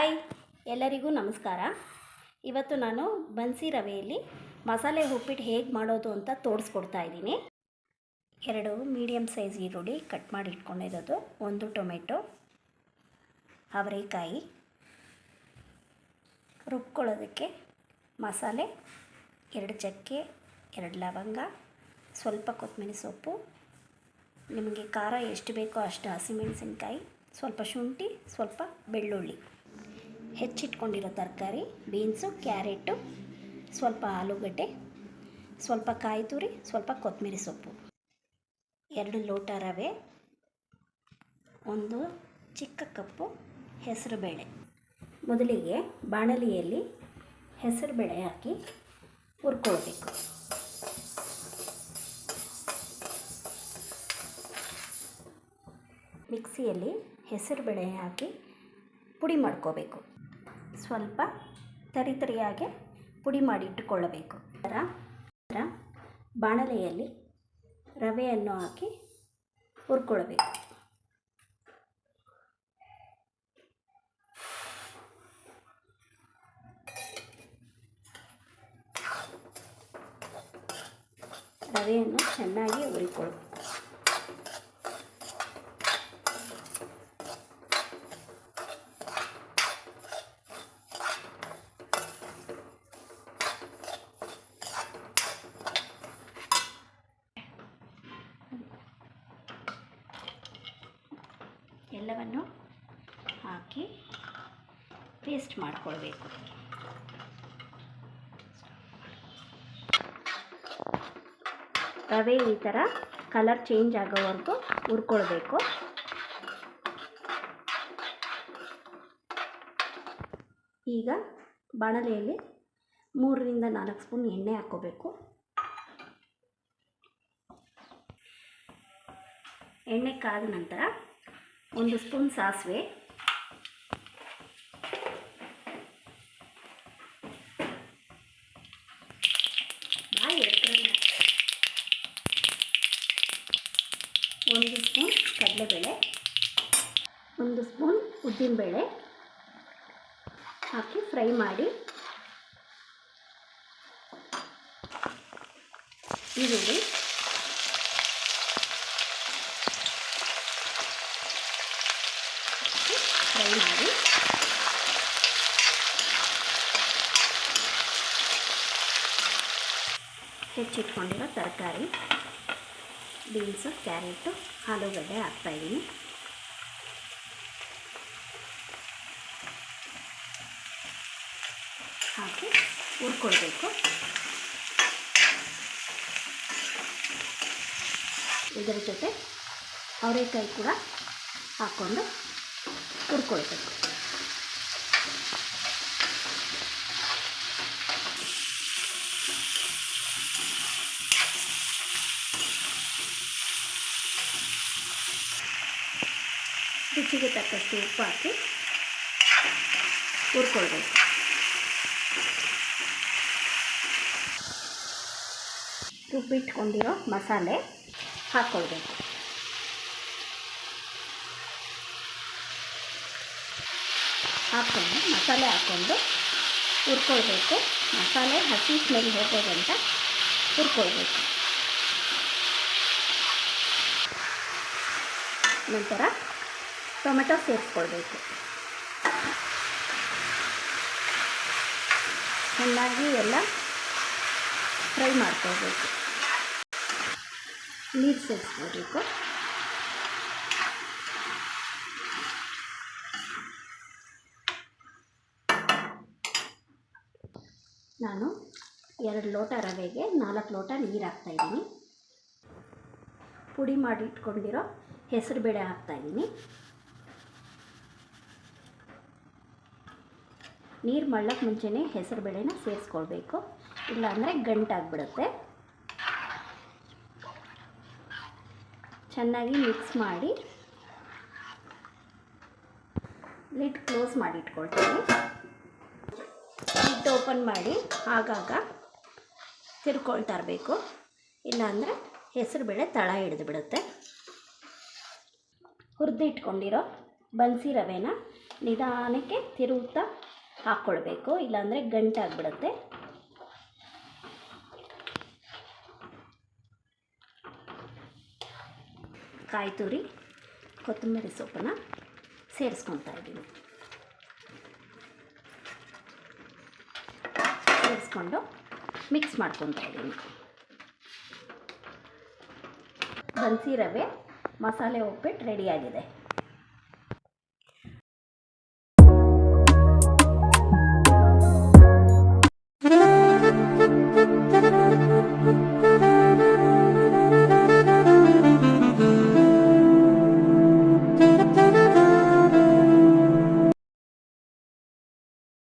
Hi ಎಲ್ಲರಿಗೂ ನಮಸ್ಕಾರ. ಇವತ್ತು ನಾನು ಬನ್ಸಿ ರವೆಯಲ್ಲಿ ಮಸಾಲೆ ಉಪ್ಪಿಟ್ಟು ಹೇಗೆ ಮಾಡೋದು ಅಂತ ತೋರಿಸ್ಕೊಡ್ತಾ ಇದ್ದೀನಿ. ಎರಡು ಮೀಡಿಯಮ್ ಸೈಜ್ ಈರುಳ್ಳಿ ಕಟ್ ಮಾಡಿ ಇಟ್ಕೊಂಡಿರೋದು, ಒಂದು ಟೊಮೆಟೊ, ಅವರೆಕಾಯಿ. ರುಬ್ಕೊಳ್ಳೋದಕ್ಕೆ ಮಸಾಲೆ, ಎರಡು ಚಕ್ಕೆ, ಎರಡು ಲವಂಗ, ಸ್ವಲ್ಪ ಕೊತ್ತಂಬರಿ ಸೊಪ್ಪು, ನಿಮಗೆ ಖಾರ ಎಷ್ಟು ಬೇಕೋ ಅಷ್ಟು ಹಸಿಮೆಣಸಿನ್ಕಾಯಿ, ಸ್ವಲ್ಪ ಶುಂಠಿ, ಸ್ವಲ್ಪ ಬೆಳ್ಳುಳ್ಳಿ. ಹೆಚ್ಚಿಟ್ಕೊಂಡಿರೋ ತರಕಾರಿ, ಬೀನ್ಸು, ಕ್ಯಾರೆಟು, ಸ್ವಲ್ಪ ಆಲೂಗಡ್ಡೆ, ಸ್ವಲ್ಪ ಕಾಯಿ ತುರಿ, ಸ್ವಲ್ಪ ಕೊತ್ತಂಬರಿ ಸೊಪ್ಪು. ಎರಡು ಲೋಟ ರವೆ, ಒಂದು ಚಿಕ್ಕ ಕಪ್ಪು ಹೆಸರುಬೇಳೆ. ಮೊದಲಿಗೆ ಬಾಣಲಿಯಲ್ಲಿ ಹೆಸರುಬೇಳೆ ಹಾಕಿ ಹುರ್ಕೊಳ್ಬೇಕು ಮಿಕ್ಸಿಯಲ್ಲಿ ಹೆಸರುಬೇಳೆ ಹಾಕಿ ಪುಡಿ ಮಾಡ್ಕೋಬೇಕು. ಸ್ವಲ್ಪ ತರಿ ತರಿಯಾಗಿ ಪುಡಿ ಮಾಡಿ ಇಟ್ಟುಕೊಳ್ಳಬೇಕು. ನಂತರ ಬಾಣಲೆಯಲ್ಲಿ ರವೆಯನ್ನು ಹಾಕಿ ಹುರ್ಕೊಳ್ಬೇಕು ರವೆಯನ್ನು ಚೆನ್ನಾಗಿ ಹುರಿಕೊಳ್ಬೇಕು ಎಲ್ಲವನ್ನು ಹಾಕಿ ಪೇಸ್ಟ್ ಮಾಡಿಕೊಳ್ಬೇಕು. ರವೆ ಈ ಥರ ಕಲರ್ ಚೇಂಜ್ ಆಗೋವರೆಗೂ ಹುರ್ಕೊಳ್ಬೇಕು. ಈಗ ಬಾಣಲೆಯಲ್ಲಿ ಮೂರರಿಂದ ನಾಲ್ಕು ಸ್ಪೂನ್ ಎಣ್ಣೆ ಹಾಕ್ಕೋಬೇಕು. ಎಣ್ಣೆ ಕಾದ ನಂತರ ಒಂದು ಸ್ಪೂನ್ ಸಾಸಿವೆ. ಒಂದು ಸ್ಪೂನ್ ಕಡಲೆಬೇಳೆ. ಒಂದು ಸ್ಪೂನ್ ಉದ್ದಿನಬೇಳೆ. ಹಾಕಿ ಫ್ರೈ ಮಾಡಿ. ಈರುಳ್ಳಿ ಫ್ರೈ ಮಾಡಿ ಹೆಚ್ಚಿಟ್ಕೊಂಡಿರೋ ತರಕಾರಿ ಬೀನ್ಸು ಕ್ಯಾರೆಟು ಆಲೂಗಡ್ಡೆ ಹಾಕ್ತಾಯಿದ್ದೀನಿ ಹಾಕಿ ಹುರ್ಕೊಳ್ಬೇಕು. ಇದರ ಜೊತೆ ಅವರೆಕಾಯಿ ಕೂಡ ಹಾಕ್ಕೊಂಡು ಹುರ್ಕೊಳ್ಬೇಕು. ರುಚಿಗೆ ತಕ್ಕಷ್ಟು ಉಪ್ಪು ಹಾಕಿ ಹುರ್ಕೊಳ್ಬೇಕು. ರುಬ್ಬಿಟ್ಕೊಂಡಿರೋ ಮಸಾಲೆ ಹಾಕ್ಕೊಳ್ಬೇಕು ಹಾಕ್ಕೊಂಡು ಮಸಾಲೆ ಹಾಕ್ಕೊಂಡು ಹುರ್ಕೊಳ್ಬೇಕು. ಮಸಾಲೆ ಹಸಿ ಸ್ಮೆಲ್ ಹೋಗೋದಂತ ಹುರ್ಕೊಳ್ಬೇಕು. ನಂತರ ಟೊಮೆಟೊ ಸೇರಿಸ್ಕೊಳ್ಬೇಕು ಚೆನ್ನಾಗಿ ಎಲ್ಲ ಫ್ರೈ ಮಾಡ್ಕೊಳ್ಬೇಕು. ನೀರು ಸೇರಿಸ್ಕೊಳ್ಬೇಕು. ನಾನು ಎರಡು ಲೋಟ ರವೆಗೆ ನಾಲ್ಕು ಲೋಟ ನೀರು ಹಾಕ್ತಾಯಿದ್ದೀನಿ ಪುಡಿ ಮಾಡಿ ಇಟ್ಕೊಂಡಿರೋ ಹೆಸರುಬೇಳೆ ಹಾಕ್ತಾಯಿದ್ದೀನಿ ನೀರು ಮಳ್ಳಕ್ಕೆ ಮುಂಚೆನೇ ಹೆಸರುಬೇಳೆನ ಸೇರಿಸ್ಕೊಳ್ಬೇಕು. ಇಲ್ಲಾಂದರೆ ಗಂಟಾಗ್ಬಿಡುತ್ತೆ. ಚೆನ್ನಾಗಿ ಮಿಕ್ಸ್ ಮಾಡಿ ಲಿಡ್ ಕ್ಲೋಸ್ ಮಾಡಿ ಇಟ್ಕೊಳ್ತೀನಿ. ಲಿಡ್ ಓಪನ್ ಮಾಡಿ ಆಗಾಗ ತಿರ್ಕೊಳ್ತಾ ಇರಬೇಕು ಇಲ್ಲಾಂದರೆ ಹೆಸರುಬೇಳೆ ತಳ ಹಿಡಿದು ಬಿಡುತ್ತೆ. ಹುರಿದಿಟ್ಕೊಂಡಿರೋ ಬನ್ಸಿ ರವೆನ ನಿಧಾನಕ್ಕೆ ತಿರುಗುತ್ತಾ ಹಾಕ್ಕೊಳ್ಬೇಕು. ಇಲ್ಲಾಂದರೆ ಗಂಟಾಗ್ಬಿಡುತ್ತೆ ಕಾಯಿ ತುರಿ, ಕೊತ್ತಂಬರಿ ಸೊಪ್ಪನ್ನು ಸೇರಿಸ್ಕೊತಾ ಇದ್ದೀನಿ. ಸೇರಿಸ್ಕೊಂಡು ಮಿಕ್ಸ್ ಮಾಡ್ಕೊತಾ ಇದ್ದೀನಿ. ಬನ್ಸಿ ರವೆ, ಮಸಾಲೆ ಉಪ್ಪಿಟ್ಟು ರೆಡಿಯಾಗಿದೆ